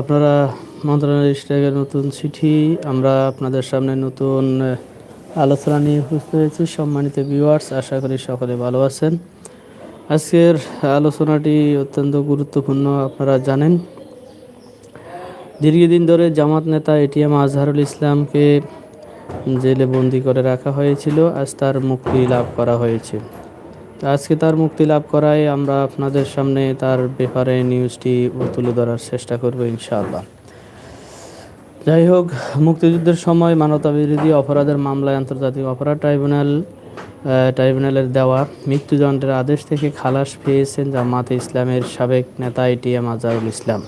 আপনারা মন্ত্রণালয় স্ট্যাগের নতুন চিঠি, আমরা আপনাদের সামনে নতুন আলোচনা নিয়ে উপস্থিত হয়েছি। সম্মানিত ভিউয়ার্স আশা করি সকলে ভালো আছেন। আজকের আলোচনাটি অত্যন্ত গুরুত্বপূর্ণ, আপনারা জানেন। দীর্ঘদিন ধরে জামাত নেতা এটিএম আজহারুল ইসলামকে জেলে বন্দি করে রাখা হয়েছিল। আজ তার মুক্তি লাভ করা হয়েছে। আজকে তার মুক্তি লাভ করায় আমরা আপনাদের সামনে তার ব্যাপারে নিউজটি তুলে ধরার চেষ্টা করব ইনশাআল্লাহ। যাই হোক, মুক্তিযুদ্ধের সময় মানবতাবিরোধী অপরাধের মামলায় আন্তর্জাতিক অপরাধ ট্রাইব্যুনাল ট্রাইব্যুনালের দেওয়া মৃত্যুদণ্ডের আদেশ থেকে খালাস পেয়েছেন জামাতে ইসলামের সাবেক নেতা এটিএম আজহারুল ইসলাম।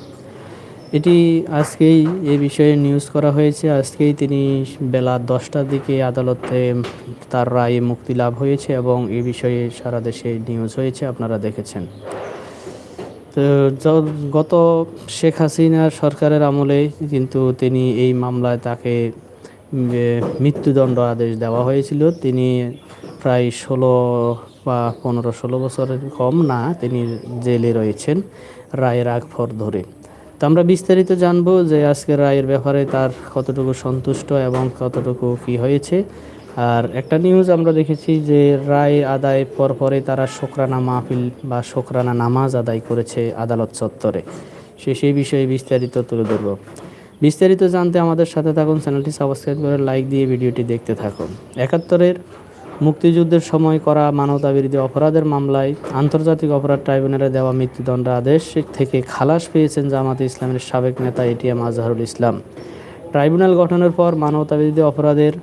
এটি আজকেই এ বিষয়ে নিউজ করা হয়েছে। আজকেই তিনি বেলা দশটার দিকে আদালতে তার রায়ে মুক্তি লাভ হয়েছে এবং এ বিষয়ে সারা দেশে নিউজ হয়েছে, আপনারা দেখেছেন। তো গত শেখ হাসিনার সরকারের আমলে কিন্তু তিনি এই মামলায় তাকে মৃত্যুদণ্ড আদেশ দেওয়া হয়েছিল। তিনি প্রায় ষোলো বা পনেরো ষোলো বছরের কম না, তিনি জেলে রয়েছেন রায়ের আগ ধরে। তো আমরা বিস্তারিত জানব যে আজকের রায়ের ব্যাপারে তার কতটুকু সন্তুষ্ট এবং কতটুকু কি হয়েছে। আর একটা নিউজ আমরা দেখেছি যে রায় আদায় পর পরে তারা শোকরানা মাহফিল বা শোকরানা নামাজ আদায় করেছে আদালত চত্বরে। সে সেই বিষয়ে বিস্তারিত তুলে ধরব। বিস্তারিত জানতে আমাদের সাথে থাকুন, চ্যানেলটি সাবস্ক্রাইব করে লাইক দিয়ে ভিডিওটি দেখতে থাকুন। একাত্তরের মুক্তিযুদ্ধের সময় করা মানবতাবিরোধী অপরাধের মামলায় আন্তর্জাতিক অপরাধ ট্রাইব্যুনালে দেওয়া মৃত্যুদণ্ড আদেশ থেকে খালাস পেয়েছেন জামাতে ইসলামের সাবেক নেতা এটিএম আজহারুল ইসলাম। ট্রাইব্যুনাল গঠনের পর মানবতাবিরোধী অপরাধের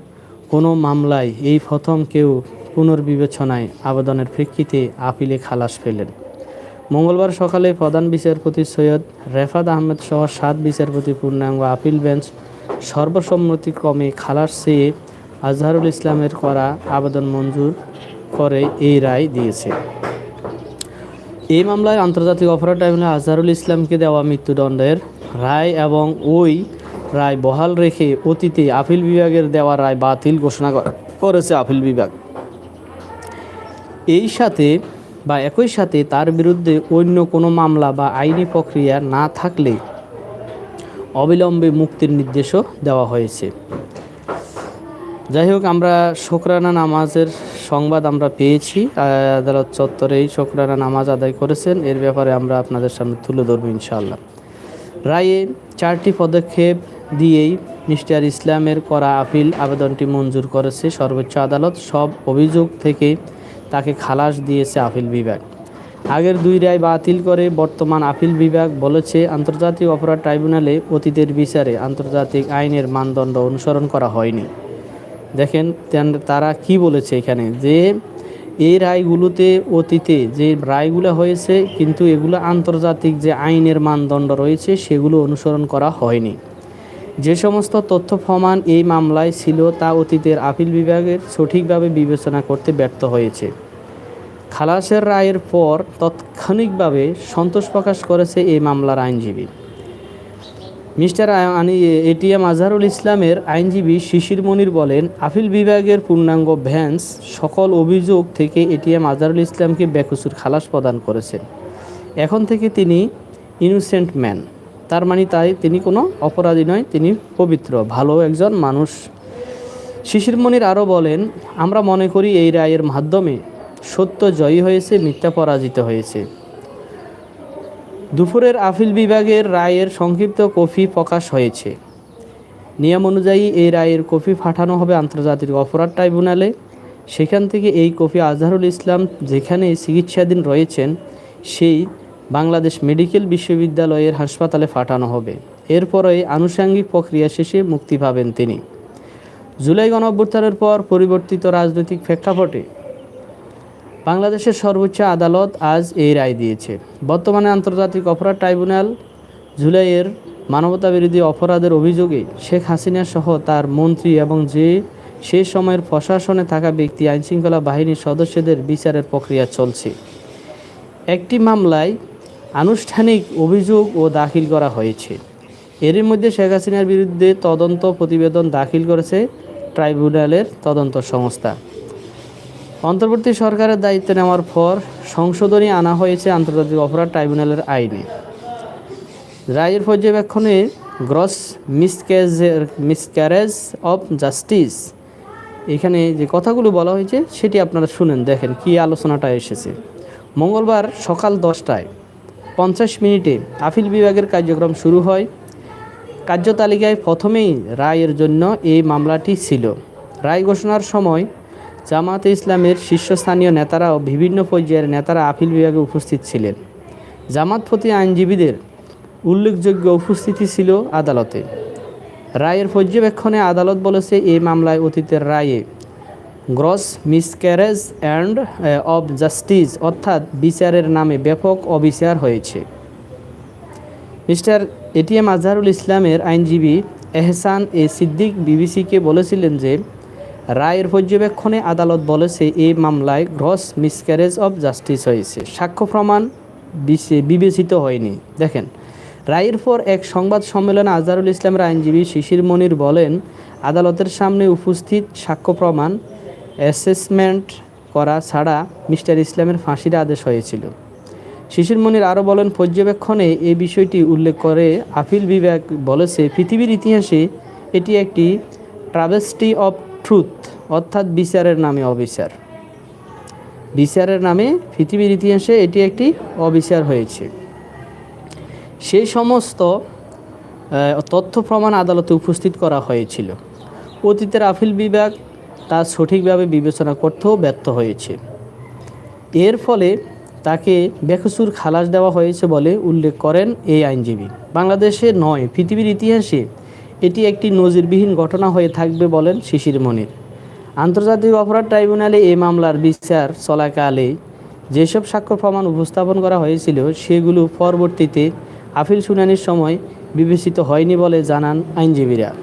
কোনো মামলায় এই প্রথম কেউ পুনর্বিবেচনায় আবেদনের প্রেক্ষিতে আপিলে খালাস পেলেন। মঙ্গলবার সকালে প্রধান বিচারপতি সৈয়দ রেফাত আহমেদ সহ সাত বিচারপতি পূর্ণাঙ্গ আপিল বেঞ্চ সর্বসম্মতিক্রমে খালাস চেয়ে আজহারুল ইসলামের করা আবেদন মঞ্জুর করে এই রায় দিয়েছে। এই মামলায় আন্তর্জাতিক অপরাধ ট্রাইব্যুনাল আজহারুল ইসলামকে দেওয়া মৃত্যুদণ্ডের রায় এবং ওই রায় বহাল রেখে অতীতে আপিল বিভাগের দেওয়া রায় বাতিল ঘোষণা করেছে আপিল বিভাগ। এই সাথে বা একই সাথে তার বিরুদ্ধে অন্য কোনো মামলা বা আইনি প্রক্রিয়া না থাকলে অবিলম্বে মুক্তির নির্দেশও দেওয়া হয়েছে। যাই হোক, আমরা শোকরানা নামাজের সংবাদ আমরা পেয়েছি। আদালত চত্বরেই শোকরানা নামাজ আদায় করেছেন। এর ব্যাপারে আমরা আপনাদের সামনে তুলে ধরবো ইনশাআল্লাহ। রায়ে চারটি পদক্ষেপ দিয়েই মিস্টার ইসলামের করা আপিল, আবেদনটি মঞ্জুর করেছে সর্বোচ্চ আদালত। সব অভিযোগ থেকে তাকে খালাস দিয়েছে আপিল বিভাগ। আগের দুই রায় বাতিল করে বর্তমান আপিল বিভাগ বলেছে, আন্তর্জাতিক অপরাধ ট্রাইব্যুনালে অতীতের বিচারে আন্তর্জাতিক আইনের মানদণ্ড অনুসরণ করা হয়নি। দেখেন তারা কি বলেছে এখানে? যে এই রায়গুলোতে অতীতে যে রায়গুলো হয়েছে, কিন্তু এগুলো আন্তর্জাতিক যে আইনের মানদণ্ড রয়েছে, সেগুলো অনুসরণ করা হয়নি। যে সমস্ত তথ্য প্রমাণ এই মামলায় ছিল, তা অতীতের আপিল বিভাগের সঠিকভাবে বিবেচনা করতে ব্যর্থ হয়েছে। খালাসের রায়ের পর তাৎক্ষণিকভাবে সন্তোষ প্রকাশ করেছে এই মামলার আইনজীবী। মিস্টার এটিএম আজহারুল ইসলামের আইনজীবী শিশির মনির বলেন, আপিল বিভাগের পূর্ণাঙ্গ ভ্যান্স সকল অভিযোগ থেকে এটিএম আজহারুল ইসলামকে বেকসুর খালাস প্রদান করেছেন। এখন থেকে তিনি ইনোসেন্ট ম্যান। তার মানে তাই তিনি কোনো অপরাধী নয়, তিনি পবিত্র, ভালো একজন মানুষ। শিশির মনির আরও বলেন, আমরা মনে করি এই রায়ের মাধ্যমে সত্য জয়ী হয়েছে, মিথ্যা পরাজিত হয়েছে। দুপুরের আপিল বিভাগের রায়ের সংক্ষিপ্ত কপি প্রকাশ হয়েছে। নিয়ম অনুযায়ী এই রায়ের কপি পাঠানো হবে আন্তর্জাতিক অপরাধ ট্রাইব্যুনালে। সেখান থেকে এই কপি আজহারুল ইসলাম যেখানে চিকিৎসাধীন রয়েছেন, সেই বাংলাদেশ মেডিকেল বিশ্ববিদ্যালয়ের হাসপাতালে পাঠানো হবে। এরপরে আনুষাঙ্গিক প্রক্রিয়া শেষে মুক্তি পাবেন তিনি। জুলাই গণঅভ্যুত্থানের পর পরিবর্তিত রাজনৈতিক প্রেক্ষাপটে বাংলাদেশের সর্বোচ্চ আদালত আজ এই রায় দিয়েছে। বর্তমানে আন্তর্জাতিক অপরাধ ট্রাইব্যুনাল জুলাইয়ের মানবতাবিরোধী অপরাধের অভিযোগে শেখ হাসিনা সহ তার মন্ত্রী এবং যে সে সময়ের প্রশাসনে থাকা ব্যক্তি, আইনশৃঙ্খলা বাহিনীর সদস্যদের বিচারের প্রক্রিয়া চলছে। একটি মামলায় আনুষ্ঠানিক অভিযোগ ও দাখিল করা হয়েছে। এরই মধ্যে শেখ হাসিনার বিরুদ্ধে তদন্ত প্রতিবেদন দাখিল করেছে ট্রাইব্যুনালের তদন্ত সংস্থা। অন্তর্বর্তী সরকারের দায়িত্ব নেওয়ার পর সংশোধনী আনা হয়েছে আন্তর্জাতিক অপরাধ ট্রাইব্যুনালের আইনে। রায়ের পর্যবেক্ষণে গ্রস মিসক্যাজের মিসক্যারেজ অফ জাস্টিস, এখানে যে কথাগুলো বলা হয়েছে সেটি আপনারা শুনেন, দেখেন কি আলোচনাটা এসেছে। মঙ্গলবার সকাল দশটায় পঞ্চাশ মিনিটে আপিল বিভাগের কার্যক্রম শুরু হয়। কার্যতালিকায় প্রথমেই রায়ের জন্য এই মামলাটি ছিল। রায় ঘোষণার সময় জামাতে ইসলামের শীর্ষস্থানীয় নেতারা ও বিভিন্ন পর্যায়ের নেতারা আপিল বিভাগে উপস্থিত ছিলেন। জামাতপতি আইনজীবীদের উল্লেখযোগ্য উপস্থিতি ছিল আদালতে। রায়ের পর্যবেক্ষণে আদালত বলেছে এই মামলায় অতীতের রায়ে gross miscarriage and of justice অর্থাৎ বিচারের নামে ব্যাপক অবিচার হয়েছে। মিস্টার এটিএম আজহারুল ইসলামের আইনজীবী এহসান এ সিদ্দিক বিবিসিকে বলেছিলেন যে রায়ের পর্যবেক্ষণে আদালত বলেছে এই মামলায় গ্রস মিসক্যারেজ অব জাস্টিস হয়েছে। সাক্ষ্য প্রমাণ বিবেচিত হয়নি। দেখেন, রায়ের পর এক সংবাদ সম্মেলনে আজহারুল ইসলামের আইনজীবী শিশির মনির বলেন, আদালতের সামনে উপস্থিত সাক্ষ্য প্রমাণ অ্যাসেসমেন্ট করা ছাড়া মিস্টার ইসলামের ফাঁসির আদেশ হয়েছিল। শিশির মনির আরও বলেন, পর্যবেক্ষণে এই বিষয়টি উল্লেখ করে আপিল বিভাগ বলেছে, পৃথিবীর ইতিহাসে এটি একটি ট্রাভেস্টি অফ ট্রুথ অর্থাৎ বিচারের নামে অবিচার। বিচারের নামে পৃথিবীর ইতিহাসে এটি একটি অবিচার হয়েছে। সেই সমস্ত তথ্য প্রমাণ আদালতে উপস্থিত করা হয়েছিল। অতীতের আপিল বিভাগ তা সঠিকভাবে বিবেচনা করতেও ব্যর্থ হয়েছে। এর ফলে তাকে বেকসুর খালাস দেওয়া হয়েছে বলে উল্লেখ করেন এই আইনজীবী। বাংলাদেশে নয়, পৃথিবীর ইতিহাসে এটি একটি নজিরবিহীন ঘটনা হয়ে থাকবে বলেন শিশির মনির। আন্তর্জাতিক অপরাধ ট্রাইব্যুনালে এই মামলার বিচার চলাকালে যেসব সাক্ষ্য প্রমাণ উপস্থাপন করা হয়েছিল, সেগুলো পরবর্তীতে আপিল শুনানির সময় বিবেচিত হয়নি বলে জানান আইনজীবীরা।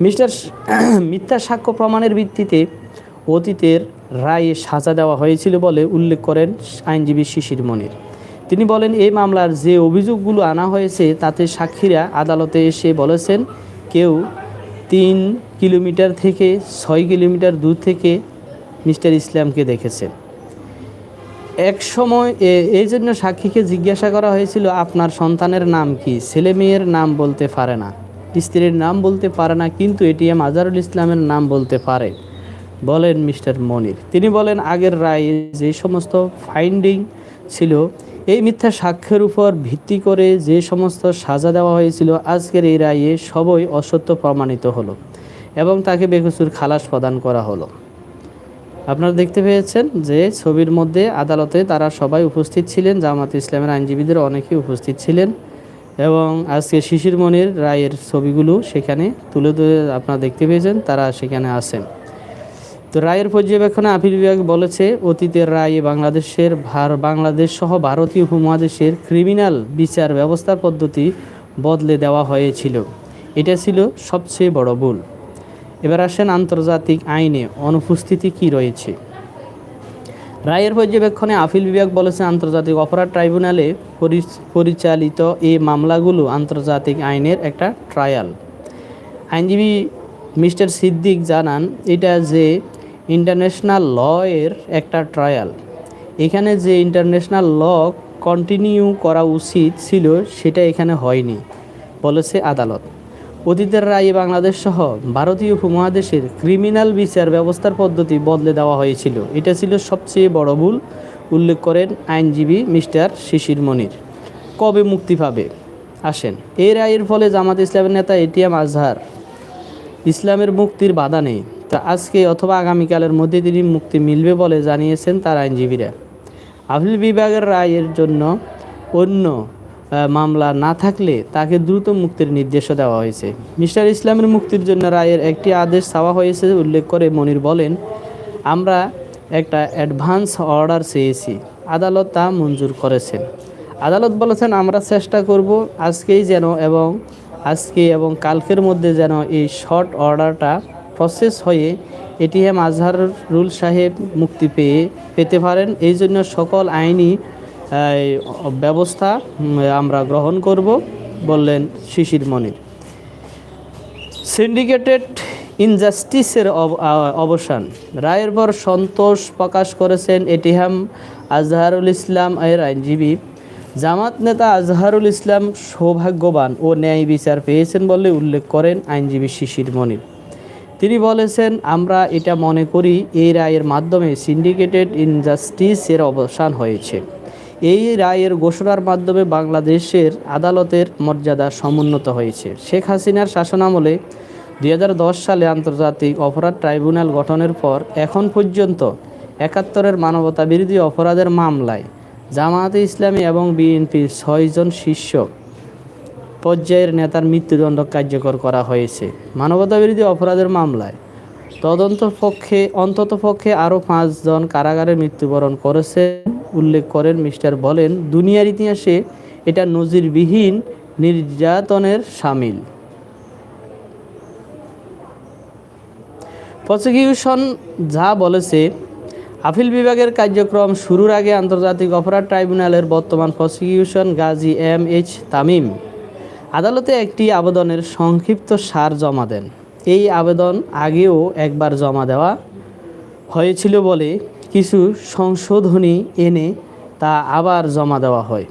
মিস্টার মিথ্যা সাক্ষ্য প্রমাণের ভিত্তিতে অতীতের রায়ে সাজা দেওয়া হয়েছিল বলে উল্লেখ করেন আইনজীবী শিশির মনির। তিনি বলেন এই মামলার যে অভিযোগগুলো আনা হয়েছে, তাতে সাক্ষীরা আদালতে এসে বলেছেন কেউ তিন কিলোমিটার থেকে ছয় কিলোমিটার দূর থেকে মিস্টার ইসলামকে দেখেছেন। এক সময় এই জন্য সাক্ষীকে জিজ্ঞাসা করা হয়েছিল, আপনার সন্তানের নাম কি? ছেলে মেয়ের নাম বলতে পারে না। স্ত্রীর নাম বলতে পারে না, কিন্তু এটিএম আজহারুল ইসলামের নাম বলতে পারে। বলেন মিস্টার মনির। তিনি বলেন, আগের রায়ে যে সমস্ত ফাইন্ডিং ছিল এই মিথ্যা সাক্ষ্যের উপর ভিত্তি করে যে সমস্ত সাজা দেওয়া হয়েছিল, আজকের এই রায়ে সবই অসত্য প্রমাণিত হলো এবং তাকে বেকসুর খালাস প্রদান করা হলো। আপনারা দেখতে পেয়েছেন যে ছবির মধ্যে আদালতে তারা সবাই উপস্থিত ছিলেন, জামাত ইসলামের আইনজীবীদের অনেকেই উপস্থিত ছিলেন এবং আজকে শিশির মনির রায়ের ছবিগুলো সেখানে তুলে ধরে আপনারা দেখতে পেয়েছেন, তারা সেখানে আছেন। তো রায়ের পর্যবেক্ষণে আপিল বিভাগ বলেছে, অতীতের রায়ে বাংলাদেশের ভার, বাংলাদেশ সহ ভারতীয় উপমহাদেশের ক্রিমিনাল বিচার ব্যবস্থার পদ্ধতি বদলে দেওয়া হয়েছিল। এটা ছিল সবচেয়ে বড় ভুল। এবার আসেন আন্তর্জাতিক আইনে অনুপস্থিতি কি রয়েছে। রায়ের পর্যবেক্ষণে আপিল বিভাগ বলেছে, আন্তর্জাতিক অপরাধ ট্রাইব্যুনালে পরি- পরিচালিত এই মামলাগুলো আন্তর্জাতিক আইনের একটা ট্রায়াল। আইনজীবী মিস্টার সিদ্দিক জানান, এটা যে ইন্টারন্যাশনাল ল এর একটা ট্রায়াল এখানে যে ইন্টারন্যাশনাল ল কন্টিনিউ করা উচিত ছিল, সেটা এখানে হয়নি, বলেছে আদালত। অতীতের রায়ে বাংলাদেশ সহ ভারতীয় উপমহাদেশের ক্রিমিনাল বিচার ব্যবস্থার পদ্ধতি বদলে দেওয়া হয়েছিল। এটা ছিল সবচেয়ে বড় ভুল, উল্লেখ করেন আইনজীবী মিস্টার শিশির মনির। কবে মুক্তি পাবে? আসেন, এই রায়ের ফলে জামাত ইসলামের নেতা এটিএম আজহার। ইসলামের মুক্তির বাধা নেই। তা আজকে অথবা আগামীকালের মধ্যে তিনি মুক্তি মিলবে বলে জানিয়েছেন তার আইনজীবীরা। আপিল বিভাগের রায়ের জন্য অন্য মামলা না থাকলে তাকে দ্রুত মুক্তির নির্দেশও দেওয়া হয়েছে। মিস্টার ইসলামের মুক্তির জন্য রায়ের একটি আদেশ চাওয়া হয়েছে উল্লেখ করে মনির বলেন, আমরা একটা অ্যাডভান্স অর্ডার চেয়েছি, আদালত তা মঞ্জুর করেছেন। আদালত বলেছেন, আমরা চেষ্টা করব আজকেই যেন এবং আজকে এবং কালকের মধ্যে যেন এই শর্ট অর্ডারটা প্রসেস হয়ে এটিএম আজহারুল সাহেব মুক্তি পেয়ে পেতে পারেন। এই জন্য সকল আইনি ব্যবস্থা আমরা গ্রহণ করব, বললেন শিশির মনির। সিন্ডিকেটেড ইনজাস্টিসের অব- অবসান। রায়ের পর সন্তোষ প্রকাশ করেছেন এটিহাম আজহারুল ইসলাম এর আইনজীবী। জামাত নেতা আজহারুল ইসলাম সৌভাগ্যবান ও ন্যায় বিচার পেয়েছেন বলে উল্লেখ করেন আইনজীবী শিশির মনির। তিনি বলেছেন, আমরা এটা মনে করি, এই রায়ের মাধ্যমে সিন্ডিকেটেড ইনজাস্টিসের অবসান হয়েছে। এই রায়ের ঘোষণার মাধ্যমে বাংলাদেশের আদালতের মর্যাদা সমুন্নত হয়েছে। শেখ হাসিনার শাসনামলে দু হাজার দশ সালে আন্তর্জাতিক অপরাধ ট্রাইব্যুনাল গঠনের পর এখন পর্যন্ত একাত্তরের মানবতা বিরোধী অপরাধের মামলায় জামায়াতে ইসলামী এবং বিএনপির ছয়জন শীর্ষ পর্যায়ের নেতার মৃত্যুদণ্ড কার্যকর করা হয়েছে। মানবতাবিরোধী অপরাধের মামলায় তদন্ত পক্ষে, অন্তত পক্ষে আরও পাঁচজন কারাগারে মৃত্যুবরণ করেছে উল্লেখ করেন মিস্টার বলেন, দুনিয়ার ইতিহাসে এটা নজিরবিহীন নির্যাতনের সামিল। প্রসিকিউশন যা বলেছে, আপিল বিভাগের কার্যক্রম শুরুর আগে আন্তর্জাতিক অপরাধ ট্রাইব্যুনালের বর্তমান prosecution Gazi M H Tamim. আদালতে একটি আবেদনের সংক্ষিপ্ত সার জমা দেন। এই আবেদন আগেও একবার জমা দেওয়া হয়েছিল বলে কিছু সংশোধনী এনে তা আবার জমা দেওয়া হয়।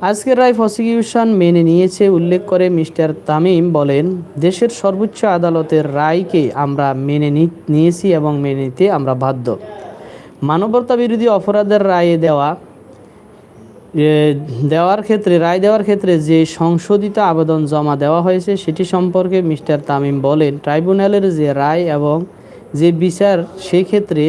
আজকের রায় প্রসিকিউশন মেনে নিয়েছে উল্লেখ করে মিস্টার তামিম বলেন, দেশের সর্বোচ্চ আদালতের রায়কে আমরা মেনে নিয়েছি এবং মেনে নিতে আমরা বাধ্য। মানবতা বিরোধী অপরাধের রায়ে দেওয়া দেওয়ার ক্ষেত্রে, রায় দেওয়ার ক্ষেত্রে যে সংশোধিত আবেদন জমা দেওয়া হয়েছে, সেটি সম্পর্কে মিস্টার তামিম বলেন। ট্রাইব্যুনালের যে রায় এবং যে বিচার, সেক্ষেত্রে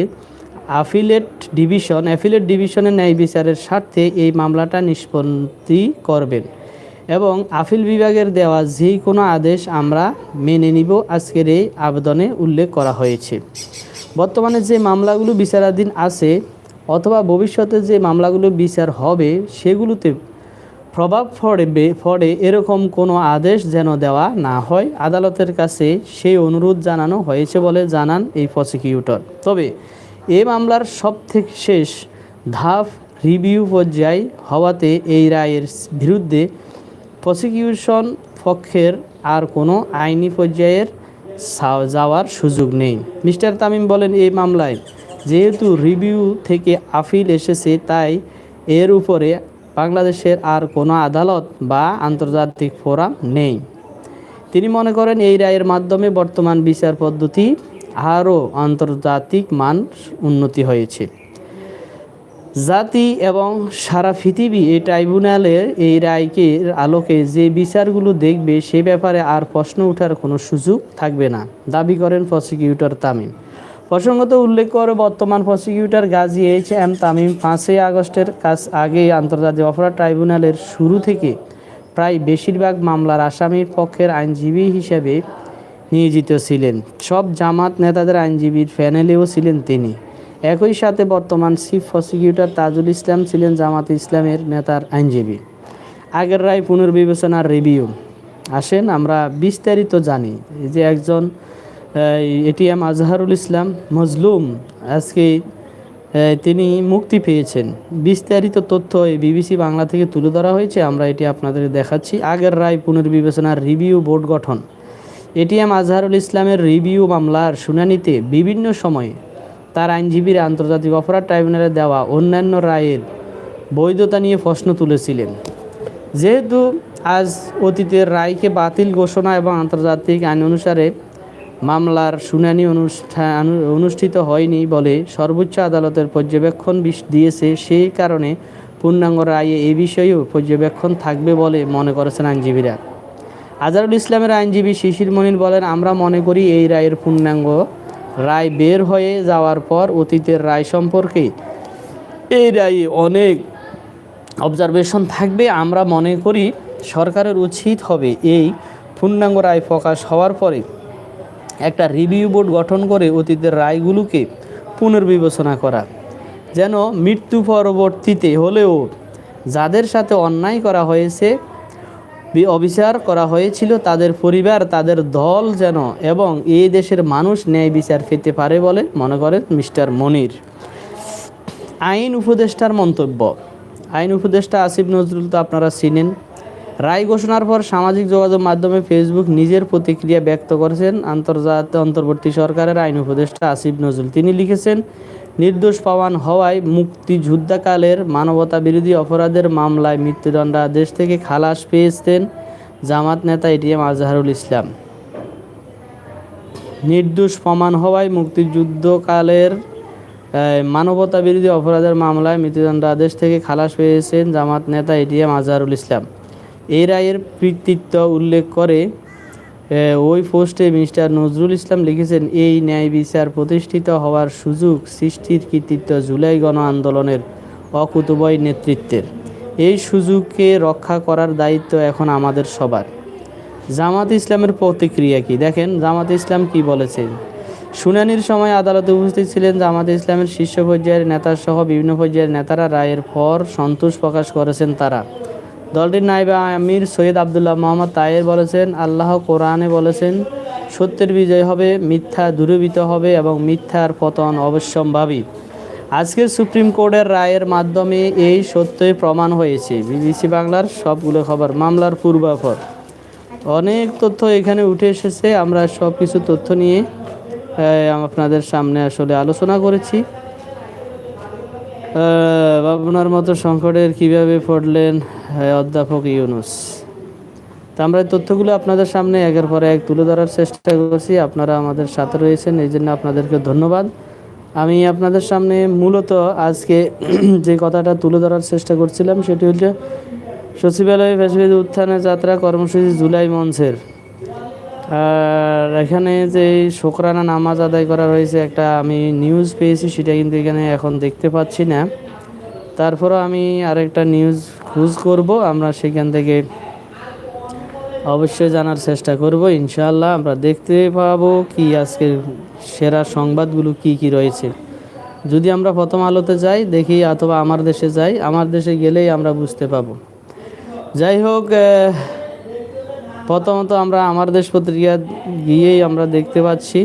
আফিলেট ডিভিশন অ্যাফিলেট ডিভিশনের ন্যায় বিচারের স্বার্থে এই মামলাটা নিষ্পত্তি করবেন এবং আপিল বিভাগের দেওয়া যে কোনো আদেশ আমরা মেনে নিব। আজকের এই আবেদনে উল্লেখ করা হয়েছে। বর্তমানে যে মামলাগুলো বিচারাধীন আছে অথবা ভবিষ্যতে যে মামলাগুলো বিচার হবে, সেগুলোতে প্রভাব পড়বে পড়ে এরকম কোনো আদেশ যেন দেওয়া না হয়। আদালতের কাছে সেই অনুরোধ জানানো হয়েছে বলে জানান এই প্রসিকিউটর তবে এ মামলার সব থেকে শেষ ধাপ রিভিউ পর্যায় হওয়াতে এই রায়ের বিরুদ্ধে প্রসিকিউশন পক্ষের আর কোনো আইনি পর্যায়ের যাওয়ার সুযোগ নেই। মিস্টার তামিম বলেন, এই মামলায় যেহেতু রিভিউ থেকে আপিল এসেছে, তাই এর উপরে বাংলাদেশের আর কোনো আদালত বা আন্তর্জাতিক ফোরাম নেই। তিনি মনে করেন, এই রায়ের মাধ্যমে বর্তমান বিচার পদ্ধতি আরও আন্তর্জাতিক মান উন্নতি হয়েছে। জাতি এবং সারা পৃথিবী এই ট্রাইব্যুনালের এই রায়কে আলোকে যে বিচারগুলো দেখবে, সে ব্যাপারে আর প্রশ্ন ওঠার কোনো সুযোগ থাকবে না, দাবি করেন প্রসিকিউটর তামিম। প্রসঙ্গত উল্লেখ করে বর্তমান prosecutor Gazi H M Tamim পাঁচই আগস্টের কাজ আগে আন্তর্জাতিক অপরাধ ট্রাইব্যুনালের শুরু থেকে প্রায় বেশিরভাগ মামলার আসামির পক্ষের আইনজীবী হিসেবে নিয়োজিত ছিলেন। সব জামাত নেতাদের আইনজীবীর প্যানেলেও ছিলেন তিনি। একই সাথে বর্তমান চিফ প্রসিকিউটর তাজুল ইসলাম ছিলেন জামাত ইসলামের নেতার আইনজীবী। আগের রায় পুনর্বিবেচনার রিভিউ আসেন, আমরা বিস্তারিত জানি যে একজন এটিএম আজহারুল ইসলাম মজলুম আজকে তিনি মুক্তি পেয়েছেন। বিস্তারিত তথ্য এই বিবিসি বাংলা থেকে তুলে ধরা হয়েছে, আমরা এটি আপনাদের দেখাচ্ছি। আগের রায় পুনর্বিবেচনার রিভিউ বোর্ড গঠন। এটিএম আজহারুল ইসলামের রিভিউ মামলার শুনানিতে বিভিন্ন সময়ে তার আইনজীবীরা আন্তর্জাতিক অপরাধ ট্রাইব্যুনালে দেওয়া অন্যান্য রায়ের বৈধতা নিয়ে প্রশ্ন তুলেছিলেন। যেহেতু আজ অতীতের রায়কে বাতিল ঘোষণা এবং আন্তর্জাতিক আইন অনুসারে মামলার শুনানি অনুষ্ঠান অনুষ্ঠিত হয়নি বলে সর্বোচ্চ আদালতের পর্যবেক্ষণ দিয়েছে। সেই কারণে পূর্ণাঙ্গ রায়ে এ বিষয়েও পর্যবেক্ষণ থাকবে বলে মনে করেছেন আইনজীবীরা। আজহারুল ইসলামের আইনজীবী শিশির মনির বলেন, আমরা মনে করি এই রায়ের পূর্ণাঙ্গ রায় বের হয়ে যাওয়ার পর অতীতের রায় সম্পর্কে এই রায়ে অনেক অবজারভেশন থাকবে। আমরা মনে করি সরকারের উচিত হবে এই পূর্ণাঙ্গ রায় প্রকাশ হওয়ার পরে একটা রিভিউ বোর্ড গঠন করে অতীতের রায়গুলোকে পুনর্বিবেচনা করা। যেন মৃত্যু পরবর্তীতে হলেও যাদের সাথে অন্যায় করা হয়েছে অবিচার করা হয়েছিল, তাদের পরিবার, তাদের দল যেন এবং এই দেশের মানুষ ন্যায় বিচার পেতে পারে বলে মনে করেন মিস্টার মনির। আইন উপদেষ্টার মন্তব্য। আইন উপদেষ্টা আসিফ নজরুল তো আপনারা চিনেন। রায় ঘোষণার পর সামাজিক যোগাযোগ মাধ্যমে ফেসবুক নিজের প্রতিক্রিয়া ব্যক্ত করেছেন আন্তর্জাতিক অন্তর্বর্তী সরকারের আইন উপদেষ্টা আসিফ নজরুল। তিনি লিখেছেন, নির্দোষ পাওয়ান হওয়ায় মুক্তিযুদ্ধকালের মানবতা বিরোধী অপরাধের মামলায় মৃত্যুদণ্ডাদেশ থেকে খালাস পেয়েছেন জামাত নেতা এটিএম আজহারুল ইসলাম। নির্দোষ প্রমাণ হওয়ায় মুক্তিযুদ্ধকালের মানবতা বিরোধী অপরাধের মামলায় মৃত্যুদণ্ডাদেশ থেকে খালাস পেয়েছেন জামাত নেতা এটিএম আজহারুল ইসলাম। এই রায়ের কৃতিত্ব উল্লেখ করে ওই পোস্টে মিস্টার নজরুল ইসলাম লিখেছেন, এই ন্যায় বিচার প্রতিষ্ঠিত হওয়ার সুযোগ সৃষ্টির কৃতিত্ব জুলাই গণ আন্দোলনের অকুতবয় নেতৃত্বের। এই সুযোগকে রক্ষা করার দায়িত্ব এখন আমাদের সবার। জামাত ইসলামের প্রতিক্রিয়া কি? দেখেন, জামাত ইসলাম কি বলেছেন শুনানির সময় আদালতে উপস্থিত ছিলেন জামাত ইসলামের শীর্ষ পর্যায়ের নেতা সহ বিভিন্ন পর্যায়ের নেতারা। রায়ের পর সন্তোষ প্রকাশ করেছেন তারা। দলটির নাইবা আমির সৈয়দ আবদুল্লাহ মোহাম্মদ তায়ের বলেছেন, আল্লাহ কোরআনে বলেছেন, সত্যের বিজয় হবে, মিথ্যা দূরীভূত হবে এবং মিথ্যার পতন অবশ্যম্ভাবী। আজকের সুপ্রিম কোর্টের রায়ের মাধ্যমে এই সত্যই প্রমাণ হয়েছে। বিবিসি বাংলার সবগুলো খবর, মামলার পূর্বাপর অনেক তথ্য এখানে উঠে এসেছে, আমরা সব কিছু তথ্য নিয়ে আপনাদের সামনে আসলে আলোচনা করেছি। আপনার মতো সংকটের কীভাবে পড়লেন অধ্যাপক ইউনুস, তা আমরা এই তথ্যগুলো আপনাদের সামনে একের পরে এক তুলে ধরার চেষ্টা করছি। আপনারা আমাদের সাথে রয়েছেন, এই জন্য আপনাদেরকে ধন্যবাদ। আমি আপনাদের সামনে মূলত আজকে যে কথাটা তুলে ধরার চেষ্টা করছিলাম, সেটি হচ্ছে সচিবালয় ফ্যাসিলিটি উত্থানের যাত্রা কর্মসূচি জুলাই মঞ্চের। আর এখানে যে শোকরানা নামাজ আদায় করা হয়েছে, একটা আমি নিউজ পেয়েছি, সেটা কিন্তু এখানে এখন দেখতে পাচ্ছি না। তারপরও আমি আরেকটা নিউজ খুঁজ করব, আমরা সেখান থেকে অবশ্যই জানার চেষ্টা করব, ইনশাআল্লাহ আমরা দেখতে পাবো কি আজকের সেরা সংবাদগুলো কি কি রয়েছে। যদি আমরা প্রথম আলোতে যাই, দেখি অথবা আমার দেশে যাই, আমার দেশে গেলেই আমরা বুঝতে পাবো। যাই হোক প্রথমত আমরা আমার দেশ পত্রিকা গিয়েই আমরা দেখতে পাচ্ছি।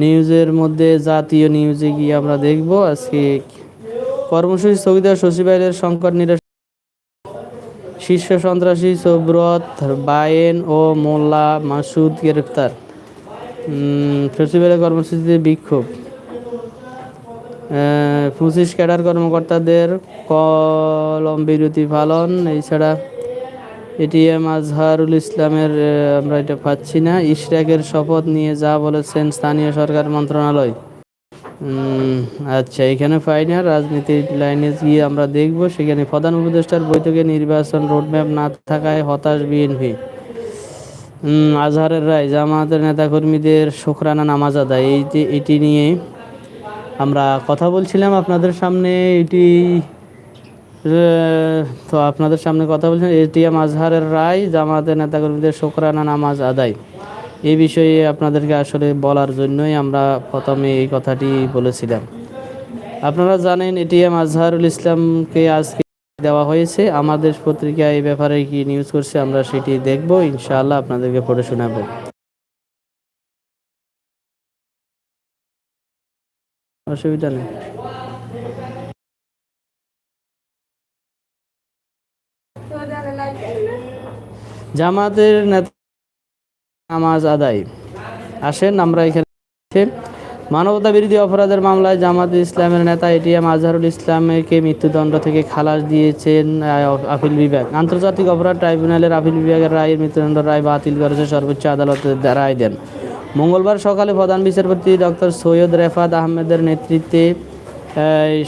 নিউজের মধ্যে জাতীয় নিউজে গিয়ে আমরা দেখব আজকে কর্মসূচি স্থগিত সচিবালয়ের সংকট নিরসন শীর্ষ সন্ত্রাসী সৌব্রত বায়েন ও মোল্লা মাসুদ গ্রেপ্তার। সচিবালয় কর্মসূচিতে বিক্ষোভ। পঁচিশ ক্যাডার কর্মকর্তাদের কলম বিরতি পালন। এছাড়া এটিএম আজহারুল ইসলামের আমরা এটা পাচ্ছি না। ইশরাকের শপথ নিয়ে যা বলেছেন স্থানীয় সরকার মন্ত্রণালয়। আচ্ছা এখানে ফাইনাল রাজনীতির লাইনে গিয়ে আমরা দেখব, সেখানে প্রধান উপদেষ্টার বৈঠকে নির্বাচন রোডম্যাপ না থাকায় হতাশ বিএনপি। আজহারের রায়, জামাতের নেতাকর্মীদের শোকরানা নামাজ আদায়, এই যে এটি নিয়ে আমরা কথা বলছিলাম আপনাদের সামনে, এটি তো আপনাদের সামনে কথা বলছিলাম, এটিএম আজহারের রায়, জামাতের নেতাকর্মীদের শোকরানা নামাজ আদায়। এই বিষয়ে আপনাদেরকে আসলে বলার জন্যই আমরা প্রথমে এই কথাটি বলেছিলাম। আপনারা জানেন এটিএম আজহারুল ইসলামকে আজকে দেওয়া হয়েছে। আমাদের পত্রিকা এই ব্যাপারে কি নিউজ করছে আমরা সেটি দেখব, ইনশাআল্লাহ আপনাদেরকে পড়ে শোনাবো। অসুবিধা নেই। জামাতের নেতা নামাজ আদায়। আসেন, আমরা এখানে মানবতা বিরোধী অপরাধের মামলায় জামাত ইসলামের নেতা এটিএম আজহারুল ইসলামকে মৃত্যুদণ্ড থেকে খালাস দিয়েছেন আপিল বিভাগ। আন্তর্জাতিক অপরাধ ট্রাইব্যুনালের আপিল বিভাগের রায়ের মৃত্যুদণ্ড রায় বাতিল করেছে সর্বোচ্চ আদালতের রায় দেন। মঙ্গলবার সকালে প্রধান বিচারপতি ডক্টর সৈয়দ রেফাত আহমেদের নেতৃত্বে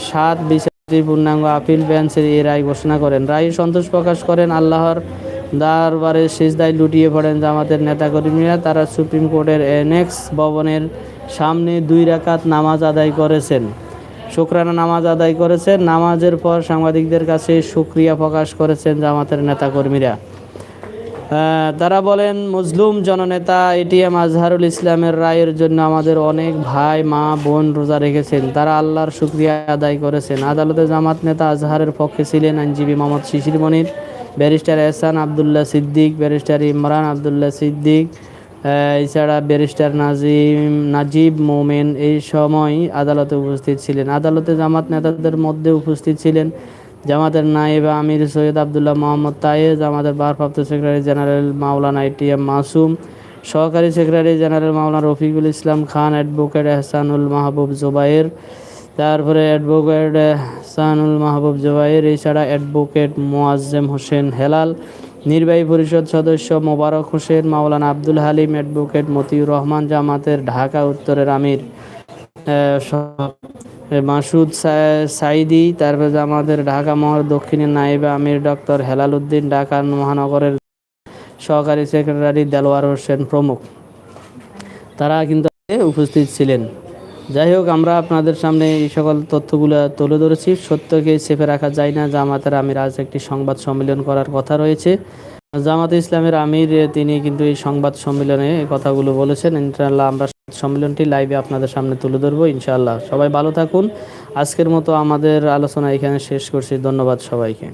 সাত বিচারপতির পূর্ণাঙ্গ আপিল বেঞ্চের এই রায় ঘোষণা করেন। রায় সন্তোষ প্রকাশ করেন, আল্লাহর দরবারে শেষদায় লুটিয়ে পড়েন জামাতের নেতাকর্মীরা। তারা সুপ্রিম কোর্টের এনেক্স ভবনের সামনে দুই রাকাত নামাজ আদায় করেছেন। শুক্রানা নামাজ আদায় করেছেন। নামাজের পর সাংবাদিকদের কাছে সুক্রিয়া প্রকাশ করেছেন জামাতের নেতাকর্মীরা। তারা বলেন, মুসলুম জননেতা এটিএম আজহারুল ইসলামের রায়ের জন্য আমাদের অনেক ভাই, মা, বোন রোজা রেখেছেন। তারা আল্লাহর শুক্রিয়া আদায় করেছেন। আদালতে জামাত নেতা আজহারের পক্ষে ছিলেন আইনজীবী মোহাম্মদ শিশির মনির। ব্যারিস্টার এহসান আবদুল্লাহ সিদ্দিক, ব্যারিস্টার ইমরান আবদুল্লাহ সিদ্দিক এছাড়া ব্যারিস্টার নাজিম, নাজিব মোমেন এই সময় আদালতে উপস্থিত ছিলেন। আদালতে জামাত নেতাদের মধ্যে উপস্থিত ছিলেন জামাতের নায়েব আমির সৈয়দ আবদুল্লাহ মোহাম্মদ তায়েজ আমাদের ভারপ্রাপ্ত secretary general Maulana ATM Masum, সহকারী secretary general Maulana Rafiqul Islam Khan, advocate Ehsanul Mahbub Zubair তারপরে অ্যাডভোকেট এহসানুল মাহবুব জুবাইর, এছাড়া অ্যাডভোকেট মোয়াজ্জেম হোসেন হেলাল, নির্বাহী পরিষদ সদস্য মোবারক হোসেন, মাওলানা আব্দুল হালিম, অ্যাডভোকেট মতিউর রহমান জামাতের ঢাকা উত্তরের আমির মাসুদ সাইদি তারপরে আমাদের ঢাকা মহার দক্ষিণের নায়েবে আমির ডক্টর হেলাল উদ্দিন ঢাকা মহানগরের সহকারী সেক্রেটারি দেলোয়ার হোসেন প্রমুখ। তারা কিন্তু উপস্থিত ছিলেন। যাই হোক, আমরা আপনাদের সামনে এই সকল তথ্যগুলো তুলে ধরেছি। সত্যকে চেপে রাখা যায় না। জামাতের আমির আজ একটি সংবাদ সম্মেলন করার কথা রয়েছে। জামাতে ইসলামের আমির, তিনি কিন্তু এই সংবাদ সম্মেলনে কথাগুলো বলেছেন। ইনশাআল্লাহ আমরা সম্মেলনটি লাইভে আপনাদের সামনে তুলে ধরবো, ইনশাআল্লাহ। সবাই ভালো থাকুন। আজকের মতো আমাদের আলোচনা এখানে শেষ করছি। ধন্যবাদ সবাইকে।